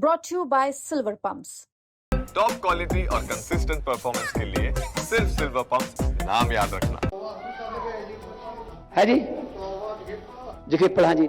brought to you by Silver Pumps. Top quality और consistent performance के लिए सिर्फ सिल्वर पंप नाम याद रखना ਹੈ ਜੀ ਜਖੇਪਲ ਹਾਂ ਜੀ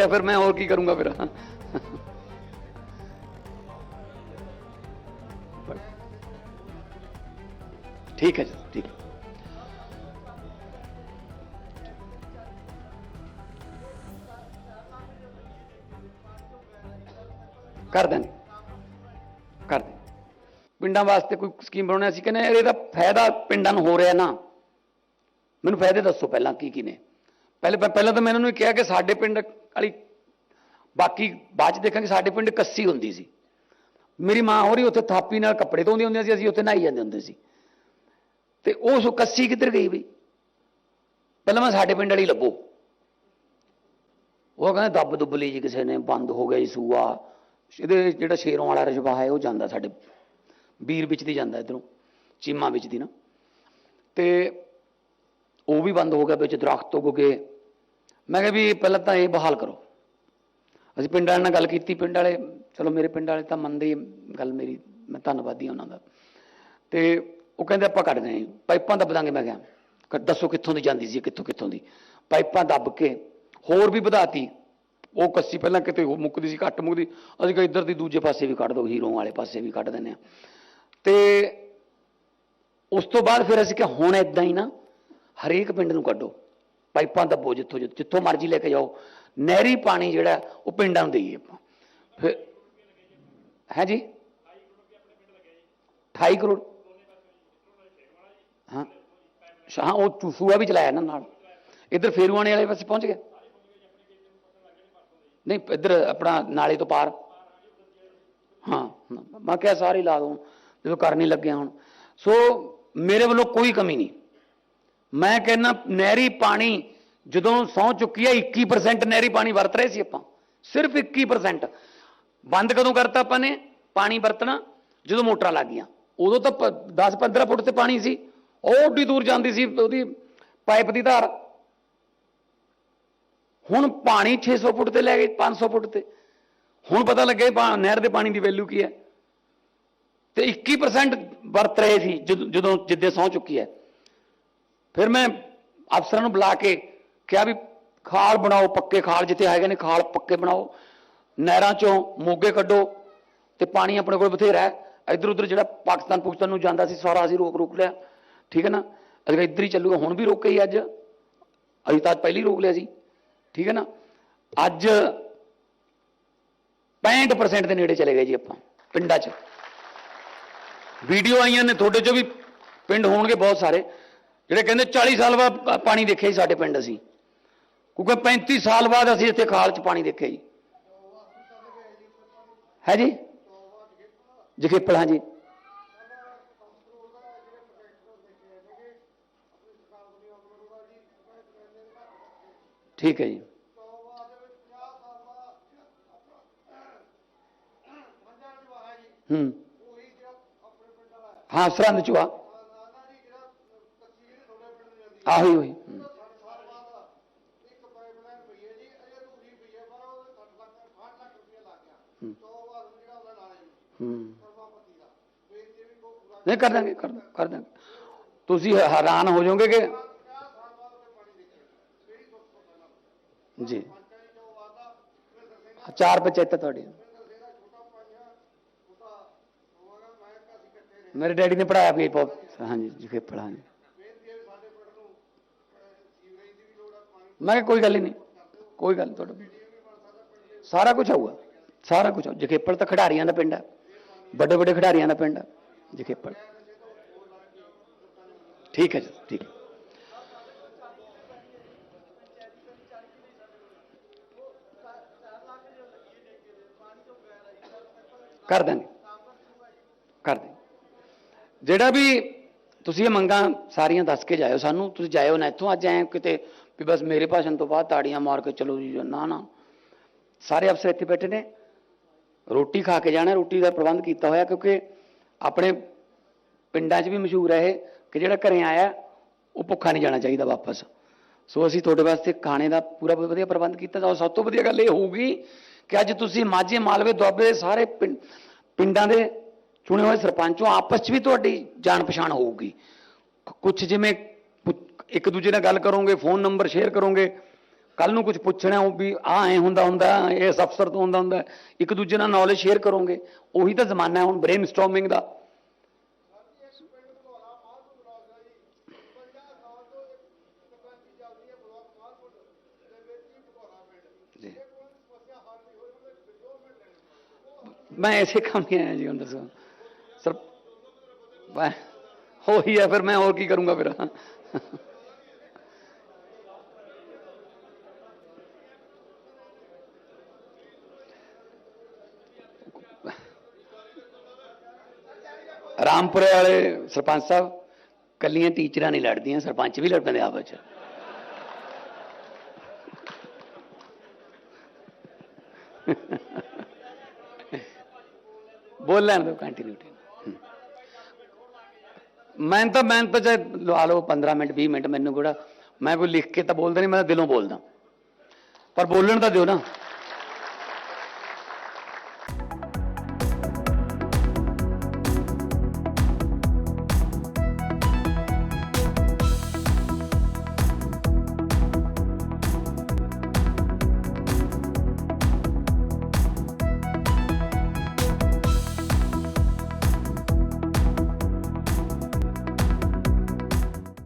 ਹੈ ਫਿਰ ਮੈਂ ਹੋਰ ਕੀ ਕਰੂੰਗਾ ਫਿਰ? ਠੀਕ ਹੈ ਜੀ, ਠੀਕ ਹੈ। ਕਰ ਦਾਂਗੇ ਕਰ ਦਾਂਗੇ ਪਿੰਡਾਂ ਵਾਸਤੇ ਕੋਈ ਸਕੀਮ ਬਣਾਉਣੀ ਸੀ ਕਹਿੰਦੇ ਯਾਰ ਇਹਦਾ ਫਾਇਦਾ ਪਿੰਡਾਂ ਨੂੰ ਹੋ ਰਿਹਾ ਨਾ। ਮੈਨੂੰ ਫਾਇਦੇ ਦੱਸੋ ਪਹਿਲਾਂ ਕੀ ਕੀ ਨੇ। ਪਹਿਲੇ ਪਹਿਲਾਂ ਤਾਂ ਮੈਂ ਇਹਨਾਂ ਨੂੰ ਕਿਹਾ ਕਿ ਸਾਡੇ ਪਿੰਡ ਵਾਲੀ, ਬਾਕੀ ਬਾਅਦ ਚ ਦੇਖਾਂਗੇ ਸਾਡੇ ਪਿੰਡ ਕੱਸੀ ਹੁੰਦੀ ਸੀ। ਮੇਰੀ ਮਾਂ ਹੋਰੀ ਉੱਥੇ ਥਾਪੀ ਨਾਲ ਕੱਪੜੇ ਧੋਂਦੀ ਹੁੰਦੀਆਂ ਸੀ, ਅਸੀਂ ਉੱਥੇ ਨਹਾਈ ਜਾਂਦੇ ਹੁੰਦੇ ਸੀ। ਤੇ ਉਸ ਕੱਸੀ ਕਿੱਧਰ ਗਈ ਬਈ? ਪਹਿਲਾਂ ਮੈਂ ਸਾਡੇ ਪਿੰਡ ਵਾਲੀ ਲੱਭੋ। ਉਹ ਕਹਿੰਦੇ ਦੱਬ ਦੁੱਬ ਲਈ ਜੀ ਕਿਸੇ ਨੇ, ਬੰਦ ਹੋ ਗਿਆ ਜੀ ਸੂਆ। ਇਹਦੇ ਜਿਹੜਾ ਸ਼ੇਰੋਂ ਵਾਲਾ ਰਜਵਾ ਹੈ, ਉਹ ਜਾਂਦਾ ਸਾਡੇ ਵੀਰ ਵਿੱਚ ਦੀ ਜਾਂਦਾ ਇਧਰੋਂ, ਚੀਮਾ ਵਿੱਚ ਦੀ ਨਾ। ਤੇ ਉਹ ਵੀ ਬੰਦ ਹੋ ਗਿਆ, ਵਿੱਚ ਦਰਖਤ ਉੱਗ ਗਏ। ਮੈਂ ਕਿਹਾ ਵੀ ਪਹਿਲਾਂ ਤਾਂ ਇਹ ਬਹਾਲ ਕਰੋ। ਅਸੀਂ ਪਿੰਡ ਵਾਲਿਆਂ ਨਾਲ ਗੱਲ ਕੀਤੀ, ਪਿੰਡ ਵਾਲੇ, ਚਲੋ ਮੇਰੇ ਪਿੰਡ ਵਾਲੇ ਤਾਂ ਮੰਨਦੇ ਗੱਲ ਮੇਰੀ, ਮੈਂ ਧੰਨਵਾਦੀ ਹਾਂ ਉਹਨਾਂ ਦਾ। ਤੇ ਉਹ ਕਹਿੰਦੇ ਆਪਾਂ ਕੱਢ ਦੇਣੇ ਪਾਈਪਾਂ ਦੱਬ ਦਾਂਗੇ, ਮੈਂ ਕਿਹਾ। ਕ- ਦੱਸੋ ਕਿੱਥੋਂ ਦੀ ਜਾਂਦੀ ਸੀ, ਕਿੱਥੋਂ ਕਿੱਥੋਂ ਦੀ। ਪਾਈਪਾਂ ਦੱਬ ਕੇ ਹੋਰ ਵੀ ਵਧਾਤੀ। ਉਹ ਕੱਸੀ ਪਹਿਲਾਂ ਕਿਤੇ ਉਹ ਮੁੱਕਦੀ ਸੀ, ਘੱਟ ਮੁੱਕਦੀ। ਅਸੀਂ ਕਿਹਾ ਇੱਧਰ ਦੀ ਦੂਜੇ ਪਾਸੇ ਵੀ ਕੱਢ ਦੋ ਹੀਰੋ ਵਾਲੇ ਪਾਸੇ ਵੀ ਕੱਢ ਦਿੰਦੇ ਆ ਤੇ ਉਸ ਤੋਂ ਬਾਅਦ ਫਿਰ ਅਸੀਂ ਕਿਹਾ ਹੁਣ ਇਦਾਂ ਹੀ ਨਾ ਹਰੇਕ ਪਿੰਡ ਨੂੰ ਕੱਢੋ। ਪਾਈਪਾਂ ਦੱਬੋ ਜਿੱਥੋਂ ਜਿੱਥੋਂ ਜਿੱਥੋਂ ਮਰਜ਼ੀ ਲੈ ਕੇ ਜਾਓ। ਨਹਿਰੀ ਪਾਣੀ ਜਿਹੜਾ, ਉਹ ਪਿੰਡਾਂ ਨੂੰ ਦੇਈਏ ਆਪਾਂ। ਫਿਰ ਹੈ ਜੀ? 28 ਕਰੋੜ। ਹਾਂ। ਹਾਂ, ਉਹ ਚੂਸੂਆ ਵੀ ਚਲਾਇਆ ਨਾ ਨਾਲ। ਇੱਧਰ ਫੇਰੂਆਣੇ ਵਾਲੇ ਪਾਸੇ ਪਹੁੰਚ ਗਿਆ ਨਹੀਂ, ਇੱਧਰ ਆਪਣਾ ਨਾਲੇ ਤੋਂ ਪਾਰ। ਹਾਂ, ਮੈਂ ਕਿਹਾ ਸਾਰੇ ਲਾ ਦੋ। ਜਦੋਂ ਕਰਨ ਹੀ ਲੱਗਿਆ ਹੁਣ। ਸੋ ਮੇਰੇ ਵੱਲੋਂ ਕੋਈ ਕਮੀ ਨਹੀਂ। ਮੈਂ ਕਹਿੰਦਾ ਨਹਿਰੀ ਪਾਣੀ ਜਦੋਂ ਸੌ ਚੁੱਕੀ ਹੈ 21% ਨਹਿਰੀ ਪਾਣੀ ਵਰਤ ਰਹੇ ਸੀ ਆਪਾਂ। ਸਿਰਫ 21% ਬੰਦ ਕਦੋਂ ਕਰਤਾ ਆਪਾਂ ਨੇ? ਪਾਣੀ ਵਰਤਣਾ ਜਦੋਂ ਮੋਟਰਾਂ ਲੱਗ ਗਈਆਂ। ਉਦੋਂ ਤਾਂ 10-15 ਫੁੱਟ ਤੇ ਪਾਣੀ ਸੀ। ਉਹ ਓਡੀ ਦੂਰ ਜਾਂਦੀ ਸੀ ਉਹਦੀ ਪਾਈਪ ਦੀ ਧਾਰ। ਹੁਣ ਪਾਣੀ 600 ਫੁੱਟ ਤੇ ਲੈ ਗਏ 500 ਫੁੱਟ ਤੇ। ਹੁਣ ਪਤਾ ਲੱਗਿਆ ਪਾ- ਨਹਿਰ ਦੇ ਪਾਣੀ ਦੀ ਵੈਲਿਊ ਕੀ ਹੈ। ਤੇ 21% ਵਰਤ ਰਹੇ ਸੀ, ਜਦੋਂ ਜਦੋਂ ਜਿੱਦੇ ਸੌ ਚੁੱਕੀ ਹੈ। ਫਿਰ ਮੈਂ ਅਫਸਰਾਂ ਨੂੰ ਬੁਲਾ ਕੇ ਕਿਹਾ ਵੀ ਖਾਲ ਬਣਾਓ, ਪੱਕੇ ਖਾਲ ਜਿੱਥੇ ਹੈਗੇ ਨੇ, ਖਾਲ ਪੱਕੇ ਬਣਾਓ। ਨਹਿਰਾਂ ਚੋਂ ਮੋਗੇ ਕੱਢੋ ਤੇ ਪਾਣੀ ਆਪਣੇ ਕੋਲ ਬਥੇਰਾ ਹੈ। ਇੱਧਰ ਉੱਧਰ ਜਿਹੜਾ ਪਾਕਿਸਤਾਨ ਪੁਕਿਸਤਾਨ ਨੂੰ ਜਾਂਦਾ ਸੀ, ਸਾਰਾ ਅਸੀਂ ਰੋਕ ਰੋਕ ਲਿਆ। ਠੀਕ ਹੈ ਨਾ? ਅਸੀਂ ਇੱਧਰ ਹੀ ਚੱਲੂਗਾ, ਹੁਣ ਵੀ ਰੋਕੇ ਹੀ ਅੱਜ। ਅਸੀਂ ਤਾਂ ਅੱਜ ਪਹਿਲੀ ਰੋਕ ਲਿਆ ਸੀ। ਠੀਕ ਹੈ ਨਾ? ਅੱਜ 65% ਦੇ ਨੇੜੇ ਚਲੇ ਗਏ ਜੀ ਆਪਾਂ, ਪਿੰਡਾਂ 'ਚ। ਵੀਡੀਓ ਆਈਆਂ ਨੇ ਤੁਹਾਡੇ 'ਚੋਂ ਵੀ, ਪਿੰਡ ਹੋਣਗੇ ਬਹੁਤ ਸਾਰੇ। ਜਿਹੜੇ ਕਹਿੰਦੇ 40 ਸਾਲ ਬਾਅਦ ਪਾਣੀ ਦੇਖਿਆ ਜੀ ਸਾਡੇ ਪਿੰਡ ਅਸੀਂ। ਕਿਉਂਕਿ 35 ਸਾਲ ਬਾਅਦ ਅਸੀਂ ਇੱਥੇ ਖਾਲ 'ਚ ਪਾਣੀ ਦੇਖਿਆ ਜੀ। ਹੈ ਜੀ? ਜਖੇਪਲ ਹਾਂ ਜੀ। ਠੀਕ ਹੈ ਜੀ। ਹੂੰ। ਹਾਂ ਸਰੰਦ ਚੁਆ ਆਹੀ ਹੋਈ ਹੂੰ। ਹੂੰ ਨਹੀਂ ਕਰ ਦਾਂਗੇ ਕਰ ਦਾਂਗੇ, ਕਰ ਦਾਂਗੇ ਤੁਸੀਂ ਹੈਰਾਨ ਹੋ ਜਾਓਗੇ ਕਿ ਜੀ ਚਾਰ ਪੰਚਾਇਤਾਂ ਤੁਹਾਡੀਆਂ ਮੇਰੇ ਡੈਡੀ ਨੇ ਪੜਾਇਆ ਵੀ ਬਹੁਤ ਹਾਂਜੀ ਜਖੇਪਲ ਹਾਂਜੀ ਮੈਂ ਕਿਹਾ, ਕੋਈ ਗੱਲ ਹੀ ਨਹੀਂ, ਕੋਈ ਗੱਲ ਨੀ ਤੁਹਾਡਾ ਸਾਰਾ ਕੁਝ ਆਊਗਾ, ਸਾਰਾ ਕੁਝ ਜਖੇਪੜ ਤਾਂ ਖਿਡਾਰੀਆਂ ਦਾ ਪਿੰਡ ਹੈ ਵੱਡੇ ਵੱਡੇ ਖਿਡਾਰੀਆਂ ਦਾ ਪਿੰਡ ਹੈ ਜਖੇਪਲ ਠੀਕ ਹੈ ਜੀ, ਠੀਕ ਹੈ। ਕਰ ਦਾਂਗੇ ਕਰ ਦੇ ਜਿਹੜਾ ਵੀ ਤੁਸੀਂ ਇਹ ਮੰਗਾਂ ਸਾਰੀਆਂ ਦੱਸ ਕੇ ਜਾਇਓ ਸਾਨੂੰ, ਤੁਸੀਂ ਜਾਇਓ ਨਾ ਇੱਥੋਂ, ਅੱਜ ਐ ਕਿਤੇ ਵੀ ਬਸ ਮੇਰੇ ਭਾਸ਼ਣ ਤੋਂ ਬਾਅਦ ਤਾੜੀਆਂ ਮਾਰ ਕੇ ਚਲੋ ਜੀ, ਨਾ ਨਾ। ਸਾਰੇ ਅਫਸਰ ਇੱਥੇ ਬੈਠੇ ਨੇ। ਰੋਟੀ ਖਾ ਕੇ ਜਾਣਾ, ਰੋਟੀ ਦਾ ਪ੍ਰਬੰਧ ਕੀਤਾ ਹੋਇਆ, ਕਿਉਂਕਿ ਆਪਣੇ ਪਿੰਡਾਂ 'ਚ ਵੀ ਮਸ਼ਹੂਰ ਹੈ ਇਹ, ਕਿ ਜਿਹੜਾ ਘਰੇ ਆਇਆ, ਉਹ ਭੁੱਖਾ ਨਹੀਂ ਜਾਣਾ ਚਾਹੀਦਾ ਵਾਪਸ। ਸੋ ਅਸੀਂ ਤੁਹਾਡੇ ਵਾਸਤੇ ਖਾਣੇ ਦਾ ਪੂਰਾ ਵਧੀਆ ਪ੍ਰਬੰਧ ਕੀਤਾ। ਤਾਂ ਸਭ ਤੋਂ ਵਧੀਆ ਗੱਲ ਇਹ ਹੋਊਗੀ ਕਿ ਅੱਜ ਤੁਸੀਂ ਮਾਝੇ ਮਾਲਵੇ ਦੁਆਬੇ ਦੇ ਸਾਰੇ ਪਿੰਡ- ਪਿੰਡਾਂ ਦੇ ਚੁਣੇ ਹੋਏ ਸਰਪੰਚੋਂ ਆਪਸ 'ਚ ਵੀ ਤੁਹਾਡੀ ਜਾਣ ਪਛਾਣ ਹੋਊਗੀ। ਕੁਝ ਜਿਵੇਂ ਇੱਕ ਦੂਜੇ ਨਾਲ ਗੱਲ ਕਰੋਗੇ ਫੋਨ ਨੰਬਰ ਸ਼ੇਅਰ ਕਰੋਗੇ। ਕੱਲ ਨੂੰ ਕੁਝ ਪੁੱਛਣਾ ਉਹ ਵੀ ਆ, ਐ ਹੁੰਦਾ ਹੁੰਦਾ, ਇਸ ਅਫਸਰ ਤੋਂ ਹੁੰਦਾ ਹੁੰਦਾ। ਇੱਕ ਦੂਜੇ ਨਾਲ ਨੌਲੇਜ ਸ਼ੇਅਰ ਕਰੋਗੇ। ਉਹੀ ਤਾਂ ਜ਼ਮਾਨਾ ਹੈ ਹੁਣ ਬ੍ਰੇਨਸਟਾਰਮਿੰਗ ਦਾ। ਮੈਂ ਐਸੇ ਕੰਮ ਹੀ ਆਇਆ ਜੀ, ਹੁਣ ਦੱਸੋ। ਸਰ ਉਹੀ ਹੈ ਫਿਰ ਮੈਂ ਹੋਰ ਕੀ ਕਰੂੰਗਾ ਫਿਰ? ਰਾਮਪੁਰੇ ਵਾਲੇ ਸਰਪੰਚ ਸਾਹਿਬ, ਕੱਲੀਆਂ ਟੀਚਰਾਂ ਨਹੀਂ ਲੜਦੀਆਂ, ਸਰਪੰਚ ਵੀ ਲੜ ਪੈਂਦੇ ਆਪਸ ਚ ਬੋਲ ਲੈਣ ਦੋ ਕੰਟੀਨਿਊਟੀ ਮੈਂ ਤਾਂ ਮੈਂ ਤਾਂ ਚਾਹੇ ਲਵਾ ਲਓ 15 ਮਿੰਟ 20 ਮਿੰਟ ਮੈਨੂੰ ਕਿਹੜਾ, ਮੈਂ ਕੋਈ ਲਿਖ ਕੇ ਤਾਂ ਬੋਲਦਾ ਨਹੀਂ, ਮੈਂ ਦਿਲੋਂ ਬੋਲਦਾ। ਪਰ ਬੋਲਣ ਤਾਂ ਦਿਓ ਨਾ।